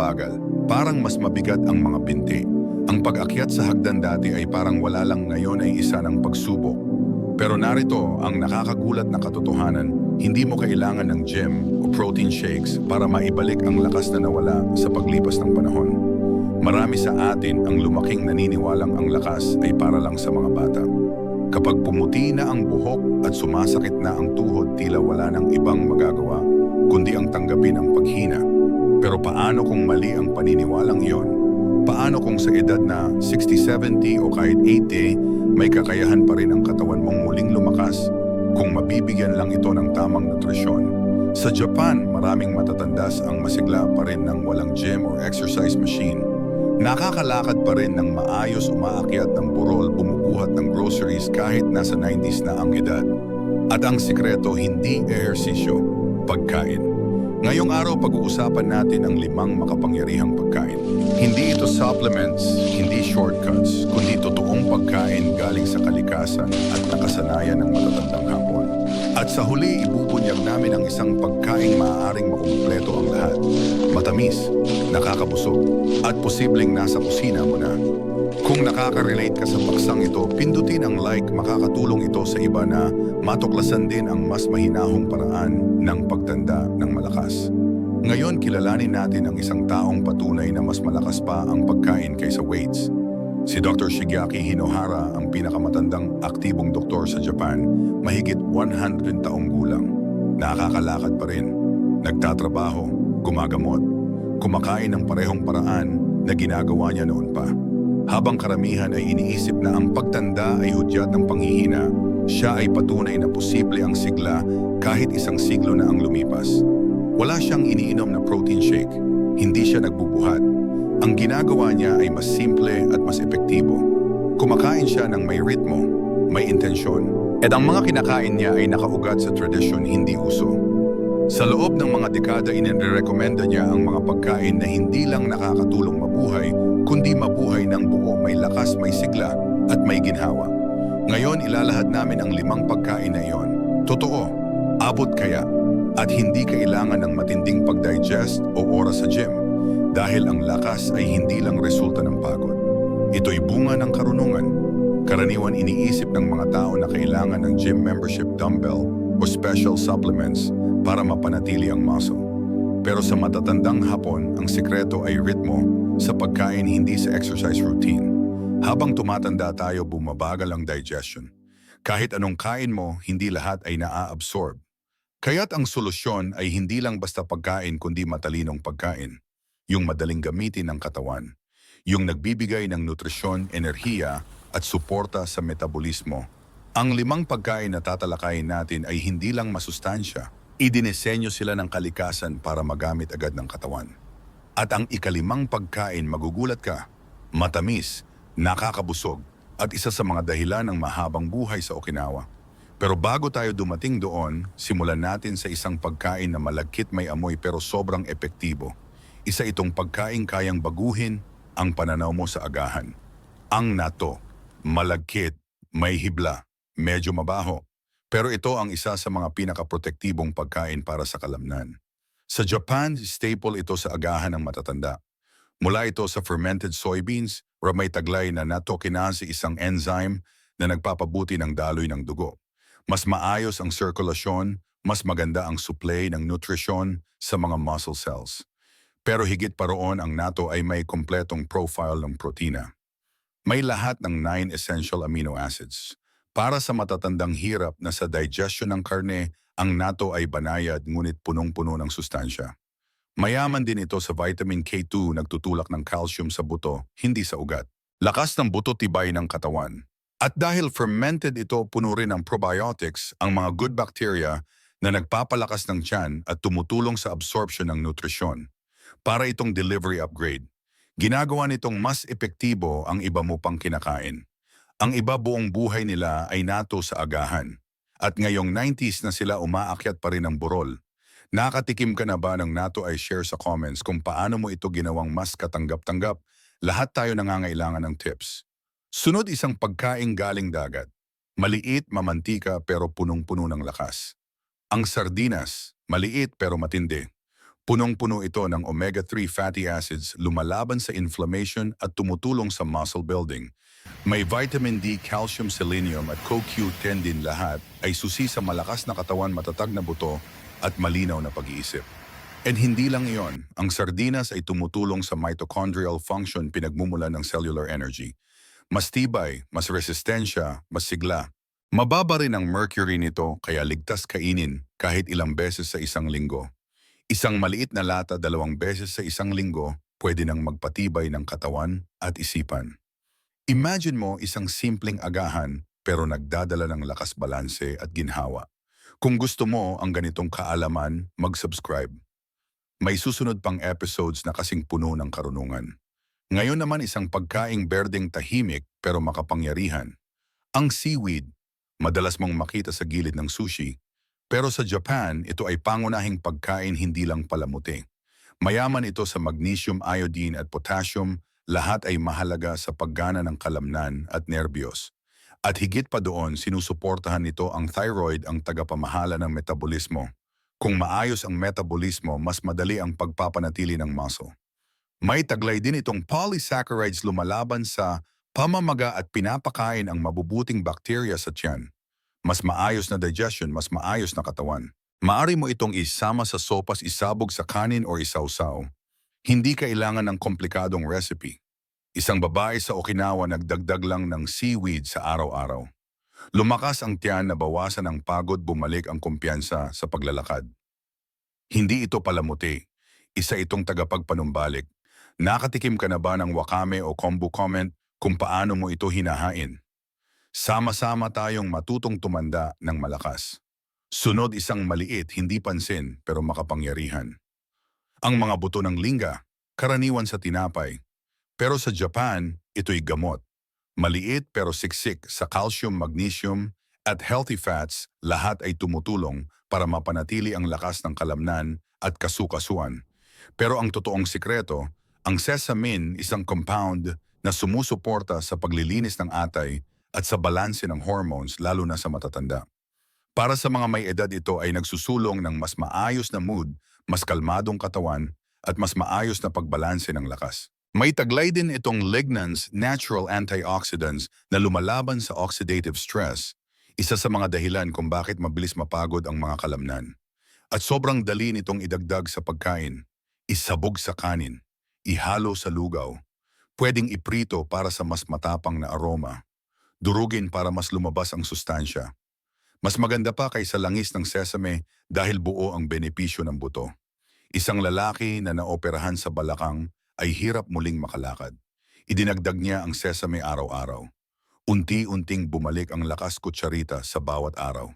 mabagal, parang mas mabigat ang mga binti. Ang pag-akyat sa hagdan dati ay parang wala lang ngayon ay isa ng pagsubok. Pero narito ang nakakagulat na katotohanan, hindi mo kailangan ng gym o protein shakes para maibalik ang lakas na nawala sa paglipas ng panahon. Marami sa atin ang lumaking naniniwalang ang lakas ay para lang sa mga bata. Kapag pumuti na ang buhok at sumasakit na ang tuhod, tila wala ng ibang magagawa, kundi ang tanggapin ang paghina. Pero paano kung mali ang paniniwalang iyon? Paano kung sa edad na 60, 70 o kahit 80, may kakayahan pa rin ang katawan mong muling lumakas kung mabibigyan lang ito ng tamang nutrisyon? Sa Japan, maraming matatandas ang masigla pa rin ng walang gym or exercise machine. Nakakalakad pa rin ng maayos umaakyat ng burol bumubuhat ng groceries kahit nasa 90s na ang edad. At ang sikreto hindi ehersisyo, pagkain. Ngayong araw pag-uusapan natin ang limang makapangyarihang pagkain. Hindi ito supplements, hindi shortcuts, kundi totoong pagkain galing sa kalikasan at nakasanayan ng matatandang hapon. At sa huli, ibubunyag namin ang isang pagkaing maaaring makumpleto ang lahat. Matamis, nakakabusog, at posibleng nasa kusina mo na. Kung nakaka-relate ka sa paksang ito, pindutin ang like, makakatulong ito sa iba na matuklasan din ang mas mahinahong paraan ng pagtanda ng malakas. Ngayon, kilalanin natin ang isang taong patunay na mas malakas pa ang pagkain kaysa weights. Si Dr. Shigeaki Hinohara ang pinakamatandang aktibong doktor sa Japan, mahigit 100 taong gulang. Nakakalakad pa rin, nagtatrabaho, gumagamot, kumakain ng parehong paraan na ginagawa niya noon pa. Habang karamihan ay iniisip na ang pagtanda ay hudyat ng panghihina, siya ay patunay na posible ang sigla kahit isang siglo na ang lumipas. Wala siyang iniinom na protein shake, hindi siya nagbubuhat. Ang ginagawa niya ay mas simple at mas epektibo. Kumakain siya ng may ritmo, may intensyon, at ang mga kinakain niya ay nakaugat sa tradisyon hindi uso. Sa loob ng mga dekada inirekomenda niya ang mga pagkain na hindi lang nakakatulong mabuhay, kundi mabuhay ng buo may lakas, may sigla at may ginhawa. Ngayon ilalahad namin ang limang pagkain na iyon. Totoo, abot kaya, at hindi kailangan ng matinding pag-digest o oras sa gym dahil ang lakas ay hindi lang resulta ng pagod. Ito'y bunga ng karunungan. Karaniwan iniisip ng mga tao na kailangan ng gym membership dumbbell o special supplements para mapanatili ang muscle. Pero sa matatandang hapon, ang sikreto ay ritmo sa pagkain hindi sa exercise routine. Habang tumatanda tayo, bumabagal ang digestion. Kahit anong kain mo, hindi lahat ay naa-absorb. Kaya't ang solusyon ay hindi lang basta pagkain kundi matalinong pagkain. Yung madaling gamitin ng katawan. Yung nagbibigay ng nutrisyon, enerhiya at suporta sa metabolismo. Ang limang pagkain na tatalakayin natin ay hindi lang masustansya. Idinisenyo sila ng kalikasan para magamit agad ng katawan. At ang ikalimang pagkain magugulat ka, matamis, nakakabusog, at isa sa mga dahilan ng mahabang buhay sa Okinawa. Pero bago tayo dumating doon, simulan natin sa isang pagkain na malagkit may amoy pero sobrang epektibo. Isa itong pagkain kayang baguhin ang pananaw mo sa agahan. Ang nato, malagkit, may hibla, medyo mabaho. Pero ito ang isa sa mga pinakaprotektibong pagkain para sa kalamnan. Sa Japan, staple ito sa agahan ng matatanda. Mula ito sa fermented soybeans or may taglay na natokinase isang enzyme na nagpapabuti ng daloy ng dugo. Mas maayos ang sirkulasyon, mas maganda ang supply ng nutrisyon sa mga muscle cells. Pero higit pa roon ang nato ay may kompletong profile ng protina. May lahat ng 9 essential amino acids. Para sa matatandang hirap na sa digestion ng karne, ang nato ay banayad ngunit punong-puno ng sustansya. Mayaman din ito sa vitamin K2 nagtutulak ng calcium sa buto, hindi sa ugat. Lakas ng buto tibay ng katawan. At dahil fermented ito, puno rin ng probiotics, ang mga good bacteria na nagpapalakas ng tiyan at tumutulong sa absorption ng nutrisyon. Para itong delivery upgrade. Ginagawa nitong mas epektibo ang iba mo pang kinakain. Ang iba buong buhay nila ay nato sa agahan. At ngayong 90s na sila umaakyat pa rin ng burol. Nakatikim ka na ba ng nato ay share sa comments kung paano mo ito ginawang mas katanggap-tanggap? Lahat tayo nangangailangan ng tips. Sunod isang pagkaing galing dagat. Maliit, mamantika pero punong-puno ng lakas. Ang sardinas, maliit pero matindi. Punong-puno ito ng omega-3 fatty acids, lumalaban sa inflammation at tumutulong sa muscle building. May vitamin D, calcium, selenium at CoQ10 din lahat ay susi sa malakas na katawan, matatag na buto at malinaw na pag-iisip. And hindi lang iyon, ang sardinas ay tumutulong sa mitochondrial function pinagmumula ng cellular energy. Mas tibay, mas resistensya, mas sigla. Mababa rin ang mercury nito kaya ligtas kainin kahit ilang beses sa isang linggo. Isang maliit na lata dalawang beses sa isang linggo pwede nang magpatibay ng katawan at isipan. Imagine mo isang simpleng agahan pero nagdadala ng lakas balanse at ginhawa. Kung gusto mo ang ganitong kaalaman, mag-subscribe. May susunod pang episodes na kasing puno ng karunungan. Ngayon naman isang pagkaing berdeng tahimik pero makapangyarihan. Ang seaweed, madalas mong makita sa gilid ng sushi, pero sa Japan, ito ay pangunahing pagkain hindi lang palamuti. Mayaman ito sa magnesium, iodine at potassium, lahat ay mahalaga sa paggana ng kalamnan at nerbiyos. At higit pa doon, sinusuportahan nito ang thyroid ang tagapamahala ng metabolismo. Kung maayos ang metabolismo, mas madali ang pagpapanatili ng muscle. May taglay din itong polysaccharides lumalaban sa pamamaga at pinapakain ang mabubuting bakterya sa tiyan. Mas maayos na digestion, mas maayos na katawan. Maari mo itong isama sa sopas, isabog sa kanin o isawsaw. Hindi kailangan ng komplikadong recipe. Isang babae sa Okinawa nagdagdag lang ng seaweed sa araw-araw. Lumakas ang tiyan na bawasan ang pagod bumalik ang kumpiyansa sa paglalakad. Hindi ito palamuti. Isa itong tagapagpanumbalik. Nakatikim ka na ba ng wakame o kombu comment kung paano mo ito hinahain? Sama-sama tayong matutong tumanda ng malakas. Sunod isang maliit, hindi pansin pero makapangyarihan. Ang mga buto ng lingga, karaniwan sa tinapay. Pero sa Japan, ito'y gamot. Maliit pero siksik sa calcium, magnesium at healthy fats, lahat ay tumutulong para mapanatili ang lakas ng kalamnan at kasukasuan. Pero ang totoong sikreto, ang sesamin isang compound na sumusuporta sa paglilinis ng atay at sa balanse ng hormones lalo na sa matatanda. Para sa mga may edad ito ay nagsusulong ng mas maayos na mood, mas kalmadong katawan at mas maayos na pagbalanse ng lakas. May taglay din itong lignans, natural antioxidants na lumalaban sa oxidative stress, isa sa mga dahilan kung bakit mabilis mapagod ang mga kalamnan. At sobrang dali nitong idagdag sa pagkain, isabog sa kanin, ihalo sa lugaw, pwedeng iprito para sa mas matapang na aroma, durugin para mas lumabas ang sustansya. Mas maganda pa kaysa langis ng sesame dahil buo ang benepisyo ng buto. Isang lalaki na naoperahan sa balakang ay hirap muling makalakad. Idinagdag niya ang sesame araw-araw. Unti-unting bumalik ang lakas kutsarita sa bawat araw.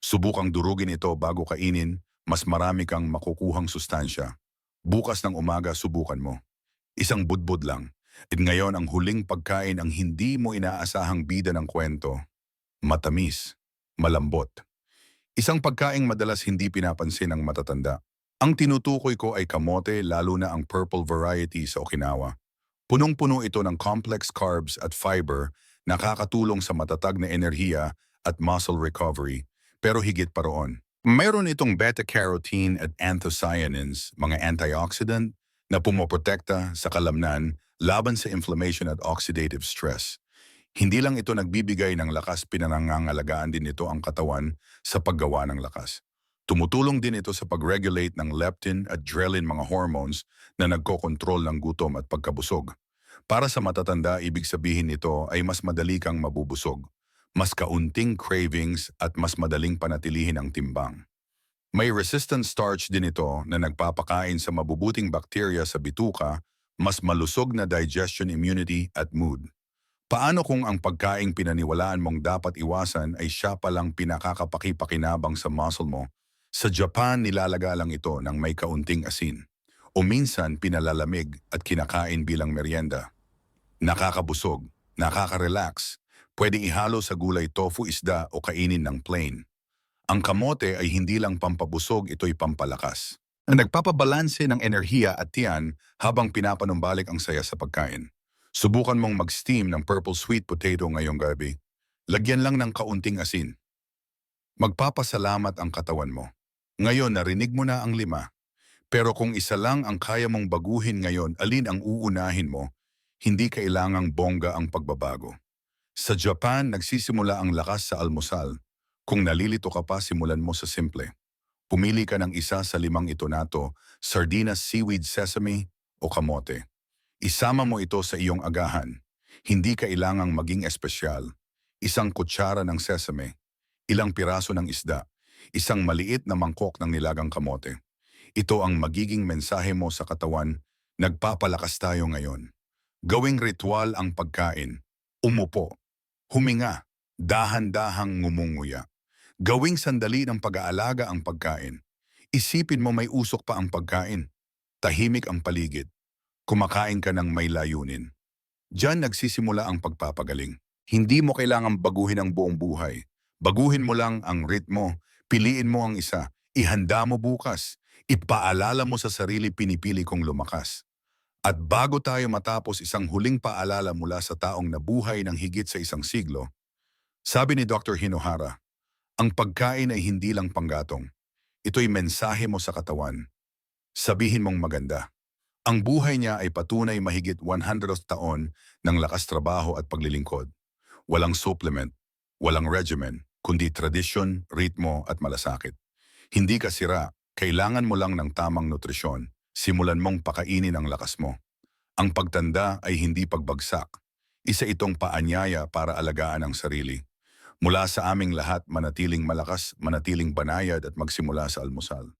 Subukang durugin ito bago kainin, mas marami kang makukuhang sustansya. Bukas ng umaga subukan mo. Isang budbud lang. At ngayon ang huling pagkain ang hindi mo inaasahang bida ng kwento. Matamis, malambot. Isang pagkaing madalas hindi pinapansin ng matatanda. Ang tinutukoy ko ay kamote lalo na ang purple variety sa Okinawa. Punong-puno ito ng complex carbs at fiber, nakakatulong sa matatag na enerhiya at muscle recovery, pero higit pa roon. Mayroon itong beta-carotene at anthocyanins, mga antioxidant, na pumoprotekta sa kalamnan laban sa inflammation at oxidative stress. Hindi lang ito nagbibigay ng lakas, pinanangangalagaan din ito ang katawan sa paggawa ng lakas. Tumutulong din ito sa pag-regulate ng leptin at ghrelin mga hormones na nagkokontrol ng gutom at pagkabusog. Para sa matatanda, ibig sabihin nito ay mas madali kang mabubusog, mas kaunting cravings at mas madaling panatilihin ang timbang. May resistant starch din ito na nagpapakain sa mabubuting bakterya sa bituka, mas malusog na digestion immunity at mood. Paano kung ang pagkaing pinaniwalaan mong dapat iwasan ay siya palang pinakakapakipakinabang sa muscle mo? Sa Japan, nilalaga lang ito ng may kaunting asin. O minsan, pinalalamig at kinakain bilang merienda. Nakakabusog, nakaka-relax, pwedeng ihalo sa gulay tofu isda o kainin ng plain. Ang kamote ay hindi lang pampabusog, ito'y pampalakas. Nagpapabalanse ng enerhiya at tiyan habang pinapanumbalik ang saya sa pagkain. Subukan mong mag-steam ng purple sweet potato ngayong gabi. Lagyan lang ng kaunting asin. Magpapasalamat ang katawan mo. Ngayon narinig mo na ang lima. Pero kung isa lang ang kaya mong baguhin ngayon, alin ang uunahin mo, hindi kailangang bongga ang pagbabago. Sa Japan, nagsisimula ang lakas sa almusal. Kung nalilito ka pa, simulan mo sa simple. Pumili ka ng isa sa limang ito nato, sardinas, seaweed, sesame o kamote. Isama mo ito sa iyong agahan. Hindi kailangang maging espesyal. Isang kutsara ng sesame, ilang piraso ng isda, isang maliit na mangkok ng nilagang kamote. Ito ang magiging mensahe mo sa katawan, nagpapalakas tayo ngayon. Gawing ritual ang pagkain. Umupo. Huminga. Dahan-dahang ngumunguya. Gawing sandali ng pag-aalaga ang pagkain. Isipin mo may usok pa ang pagkain. Tahimik ang paligid. Kumakain ka ng may layunin. Diyan nagsisimula ang pagpapagaling. Hindi mo kailangang baguhin ang buong buhay. Baguhin mo lang ang ritmo. Piliin mo ang isa. Ihanda mo bukas. Ipaalala mo sa sarili pinipili kong lumakas. At bago tayo matapos isang huling paalala mula sa taong nabuhay ng higit sa isang siglo, sabi ni Dr. Hinohara, ang pagkain ay hindi lang panggatong. Ito'y mensahe mo sa katawan. Sabihin mong maganda. Ang buhay niya ay patunay mahigit 100 taon ng lakas trabaho at paglilingkod. Walang supplement, walang regimen, kundi tradisyon, ritmo at malasakit. Hindi ka sira, kailangan mo lang ng tamang nutrisyon. Simulan mong pakainin ang lakas mo. Ang pagtanda ay hindi pagbagsak. Isa itong paanyaya para alagaan ang sarili. Mula sa aming lahat, manatiling malakas, manatiling banayad at magsimula sa almusal.